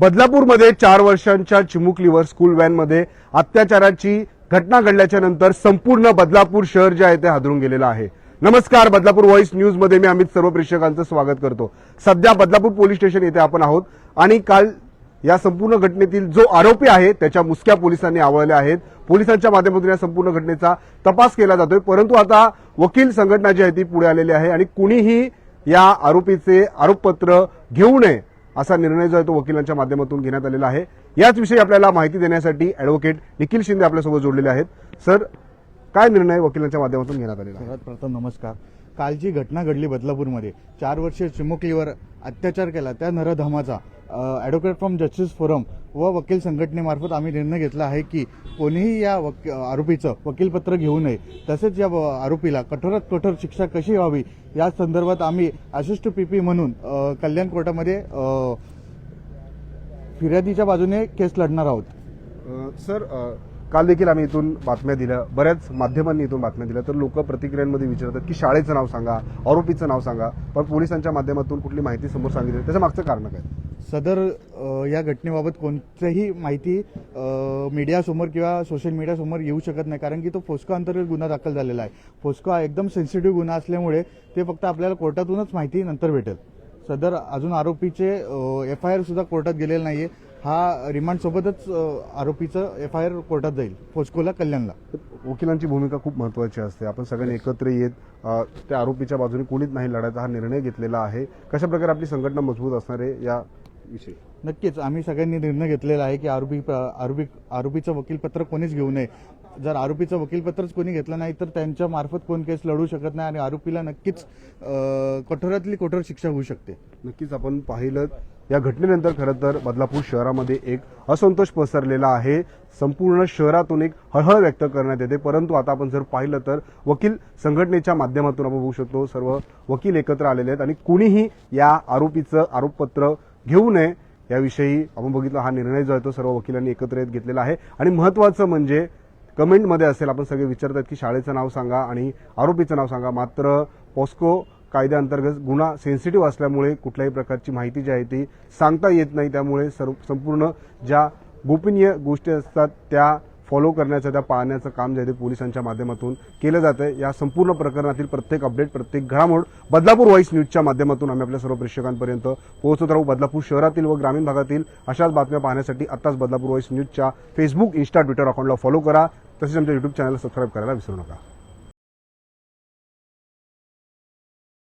बदलापूरमध्ये चार वर्षांच्या चिमुकलीवर स्कूल व्हॅनमध्ये अत्याचाराची घटना घडल्याच्या नंतर संपूर्ण बदलापूर शहर जे आहे ते हादरून गेलेलं आहे. नमस्कार बदलापूर व्हॉइस न्यूजमध्ये मी अमित सर्व प्रेक्षकांचं स्वागत करतो. सध्या बदलापूर पोलीस स्टेशन येथे आपण आहोत आणि काल या संपूर्ण घटनेतील जो आरोपी आहे त्याच्या मुसक्या पोलिसांनी आवळल्या आहेत. पोलिसांच्या माध्यमातून या संपूर्ण घटनेचा तपास केला जातोय. परंतु आता वकील संघटना जी आहे ती पुढे आलेली आहे आणि कुणीही या आरोपीचे आरोपपत्र घेऊ नये असा निर्णय जो आहे तो वकिलांच्या माध्यमातून घेण्यात आलेला आहे. याच विषयी आपल्याला माहिती देण्यासाठी अॅडव्होकेट निखिल शिंदे आपल्यासोबत जोडलेले आहेत. सर काय निर्णय वकिलांच्या माध्यमातून घेण्यात आलेला आहे? प्रथम नमस्कार. काल जी घटना घडली बदलापूरमध्ये चार वर्षीय चिमुकलीवर अत्याचार केला त्या नरधमाचा ॲडव्होकेट फ्रॉम जस्टिस फोरम व वकील संघटनेमार्फत आम्ही निर्णय घेतला आहे की कोणीही या वक आरोपीचं वकीलपत्र घेऊ नये. तसेच या व- आरोपीला कठोरात कठोर शिक्षा कशी व्हावी या संदर्भात आम्ही अशिष्ट पी पी म्हणून कल्याण कोर्टामध्ये फिर्यादीच्या बाजूने केस लढणार आहोत. सर काल देखील आम्ही इथून बातम्या दिल्या. बऱ्याच माध्यमांनी इथून बातम्या दिल्या. तर लोक प्रतिक्रियांमध्ये विचारतात की शाळेचं नाव सांगा आरोपीचं नाव सांगा. पण पोलिसांच्या माध्यमातून कुठली माहिती समोर सांगितली. त्याच्या मागचं कारण काय? सदर या घटनेबाबत कोणत्याही माहिती मीडियासमोर किंवा सोशल मीडियासमोर येऊ शकत नाही कारण की तो फोस्को अंतर्गत गुन्हा दाखल झालेला आहे. फोस्को हा एकदम सेन्सिटिव्ह गुन्हा असल्यामुळे ते फक्त आपल्याला कोर्टातूनच माहिती नंतर भेटेल. सदर अजून आरोपीचे एफ आय आर सुद्धा कोर्टात गेलेला नाहीये. हा रिमांड सोबतच अ, आरोपीचं एफ आय आर कोर्टात जाईल फोस्कोला कल्याणला. वकिलांची भूमिका खूप महत्वाची असते. आपण सगळ्यांनी एकत्र येत त्या आरोपीच्या बाजूने कोणीच नाही लढायचा हा निर्णय घेतलेला आहे. कशा प्रकारे आपली संघटना मजबूत असणार आहे या विषयी. नक्कीच आम्ही सगळ्यांनी निर्णय घेतलेला आहे की आरोपी आरोपी आरोपीचं वकीलपत्र कोणीच घेऊ नये. जर आरोपीचं वकीलपत्रच कोणी घेतलं नाही तर त्यांच्या मार्फत कोण केस लढू शकत नाही आणि आरोपीला नक्कीच कठोरातली कठोर शिक्षा होऊ शकते. नक्कीच आपण पाहिलं या घटनेनंतर खरं तर बदलापूर शहरामध्ये एक असंतोष पसरलेला आहे. संपूर्ण शहरातून एक हळहळ व्यक्त करण्यात येते. परंतु आता आपण जर पाहिलं तर वकील संघटनेच्या माध्यमातून आपण बघू शकतो सर्व वकील एकत्र आलेले आहेत आणि कुणीही या आरोपीचं आरोपपत्र घेऊ नये याविषयी आपण बघितलं हा निर्णय जो आहे तो सर्व वकिलांनी एकत्र येत घेतलेला आहे. आणि महत्वाचं म्हणजे कमेंटमध्ये असेल आपण सगळे विचारतात की शाळेचं नाव सांगा आणि आरोपीचं नाव सांगा. मात्र पॉस्को कायद्याअंतर्गत गुन्हा सेन्सिटिव्ह असल्यामुळे कुठल्याही प्रकारची माहिती जी आहे ती सांगता येत नाही. त्यामुळे सर्व संपूर्ण ज्या गोपनीय गोष्टी असतात त्या फॉलो करण्याचं त्या पाळण्याचं काम जे आहे ते पोलिसांच्या माध्यमातून केलं जातं या संपूर्ण प्रकरणातील प्रत्येक अपडेट प्रत्येक घडामोड बदलापूर व्हॉइस न्यूजच्या माध्यमातून आम्ही आपल्या सर्व प्रेक्षकांपर्यंत पोहोचत राहू. बदलापूर शहरातील व ग्रामीण भागातील अशाच बातम्या पाहण्यासाठी आत्ताच बदलापूर व्हॉइस न्यूजच्या फेसबुक इन्स्टा ट्विटर अकाउंटला फॉलो करा. तसेच आमच्या युट्यूब चॅनलला सबस्क्राईब करायला विसरू नका.